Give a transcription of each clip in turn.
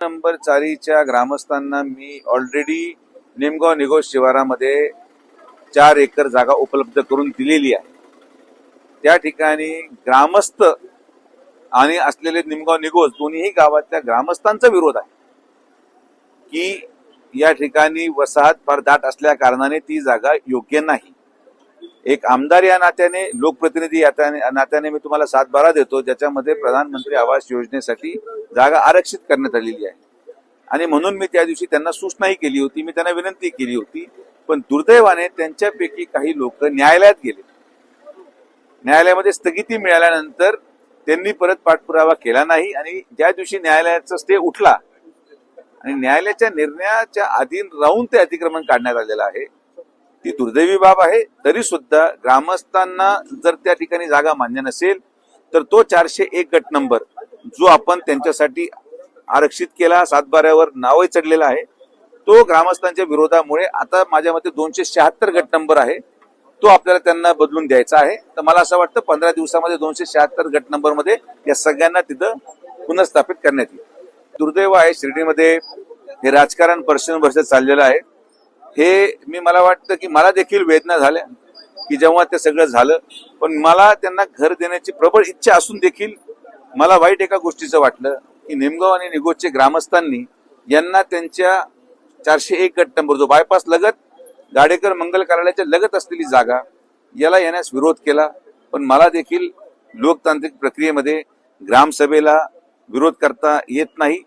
Number चारीच्या ग्रामस्थांना मी already Nimgaon Nigoj शिवारामध्ये चार acre जागा उपलब्ध करून दिलेली आहे. त्या ठिकाणी ग्रामस्थ आणि असलेले निमगाव निगोज दोन्हीही गावातल्या ग्रामस्थांचा विरोध आहे. की या ठिकाणी वसाहत फार दाट असल्या कारणाने ती जागा योग्य नाही. एक आमदार या नात्याने लोकप्रतिनिधी या नात्याने मी तुम्हाला सात बारा देतो. ज्याच्यामध्ये प्रधानमंत्री आवास योजनेसाठी जागा आरक्षित करण्यात आलेली आहे. आणि म्हणून मी त्या दिवशी त्यांना सूचनाही केली होती मी त्यांना विनंती केली होती पण दुर्दैवाने त्यांच्यापैकी काही लोक न्यायालयात गेले. न्यायालयामध्ये स्थगिती मिळाल्यानंतर त्यांनी परत पाठपुरावा केला नाही आणि ज्या दिवशी न्यायालयाचा स्टे उठला आणि न्यायालयाच्या निर्णयाच्या अधीन राहून ते अतिक्रमण काढण्यात आलेलं आहे ती दुर्दैवी बाब आहे. तरी सुद्धा ग्रामस्थांना जर त्या ठिकाणी जागा मान्य नसेल तर तो चारशे एक गट नंबर जो आपण त्यांच्यासाठी आरक्षित केला सातबाऱ्यावर नावही चढलेला आहे तो ग्रामस्थांच्या विरोधामुळे आता माझ्या मते दोनशे शहात्तर गट नंबर आहे तो आपल्याला त्यांना बदलून द्यायचा आहे. तर मला असं वाटतं पंधरा दिवसामध्ये दोनशे शहात्तर गट नंबरमध्ये या सगळ्यांना तिथं पुनर्स्थापित करण्यात येईल. दुर्दैव आहे शिर्डीमध्ये हे राजकारण वर्षानुवर्ष चाललेलं आहे. हे मी मला वाटतं की मला देखील वेदना झाल्या की जेव्हा ते सगळं झालं पण मला त्यांना घर देण्याची प्रबळ इच्छा असून देखील मला वाईट एका गोष्टीचं वाटलं की निमगाव आणि निगोजचे ग्रामस्थांनी यांना त्यांच्या चारशे एक गट नंबर जो बायपास लगत गाडेकर मंगल कार्यालयाच्या लगत असलेली जागा याला येण्यास विरोध केला. पण मला देखील लोकतांत्रिक प्रक्रियेमध्ये ग्रामसभेला विरोध करता येत नाही.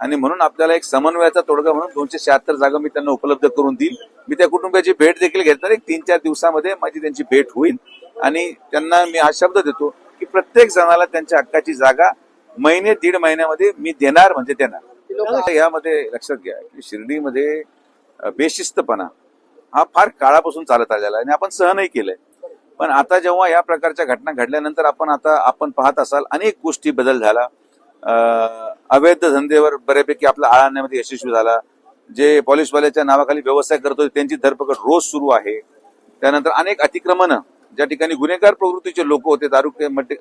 आणि म्हणून आपल्याला एक समन्वयाचा तोडगा म्हणून दोनशे शहात्तर जागा मी त्यांना उपलब्ध करून देईल मी त्या कुटुंबियाची भेट देखील घेतणार एक तीन चार दिवसामध्ये माझी त्यांची भेट होईल. आणि त्यांना मी हा शब्द देतो की प्रत्येक जणाला त्यांच्या हक्काची जागा महिने दीड महिन्यामध्ये मी देणार म्हणजे देणार. यामध्ये लक्षात घ्या की शिर्डीमध्ये बेशिस्तपणा हा फार काळापासून चालत आलेला आहे आणि आपण सहनही केलंय. पण आता जेव्हा या प्रकारच्या घटना घडल्यानंतर आपण आता आपण पाहत असाल अनेक गोष्टी बदल झाला. अवैध धंदेवर बऱ्यापैकी आपला आळा आणण्यामध्ये यशस्वी झाला. जे पॉलिसवाल्याच्या नावाखाली व्यवसाय करत होते त्यांची धरपकड रोज सुरू आहे. त्यानंतर अनेक अतिक्रमण ज्या ठिकाणी गुन्हेगार प्रवृत्तीचे लोक होते दारू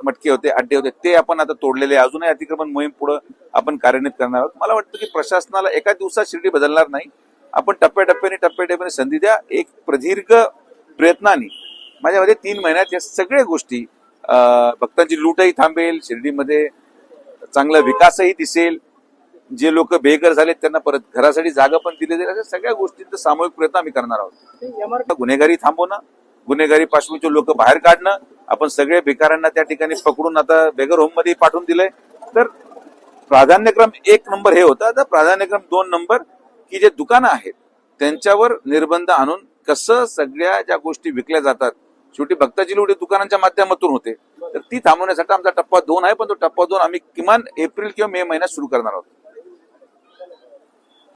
मटके होते अड्डे होते ते आपण आता तोडलेले. अजूनही अतिक्रमण मोहीम पुढे आपण कार्यान्वित करणार आहोत. मला वाटतं की प्रशासनाला एका दिवसात शिर्डी बदलणार नाही. आपण टप्प्याटप्प्याने टप्प्याटप्प्याने संधी द्या. एक प्रदीर्घ प्रयत्नाने माझ्या मते तीन महिन्यात या सगळ्या गोष्टी भक्तांची लूटही थांबेल शिर्डीमध्ये चांगला विकासही दिसेल. जे लोक बेघर झालेत त्यांना परत घरासाठी जागा पण दिली जाईल. अशा सगळ्या गोष्टींचा सामूहिक प्रयत्न आम्ही करणार आहोत. गुन्हेगारी थांबवणं गुन्हेगारी पार्श्वभूमीचे लोक बाहेर काढणं आपण सगळे भिकाऱ्यांना त्या ठिकाणी पकडून आता बेगर होममध्ये पाठवून दिलंय. तर प्राधान्यक्रम एक नंबर हे होता. तर प्राधान्यक्रम दोन नंबर की जे दुकानं आहेत त्यांच्यावर निर्बंध आणून कसं सगळ्या ज्या गोष्टी विकल्या जातात शेवटी भक्ताची लुटी दुकानांच्या माध्यमातून होते तर ती थांबवण्यासाठी आमचा टप्पा दोन आहे पण तो टप्पा दोन आम्ही किमान एप्रिल किंवा मे महिन्यात सुरू करणार आहोत.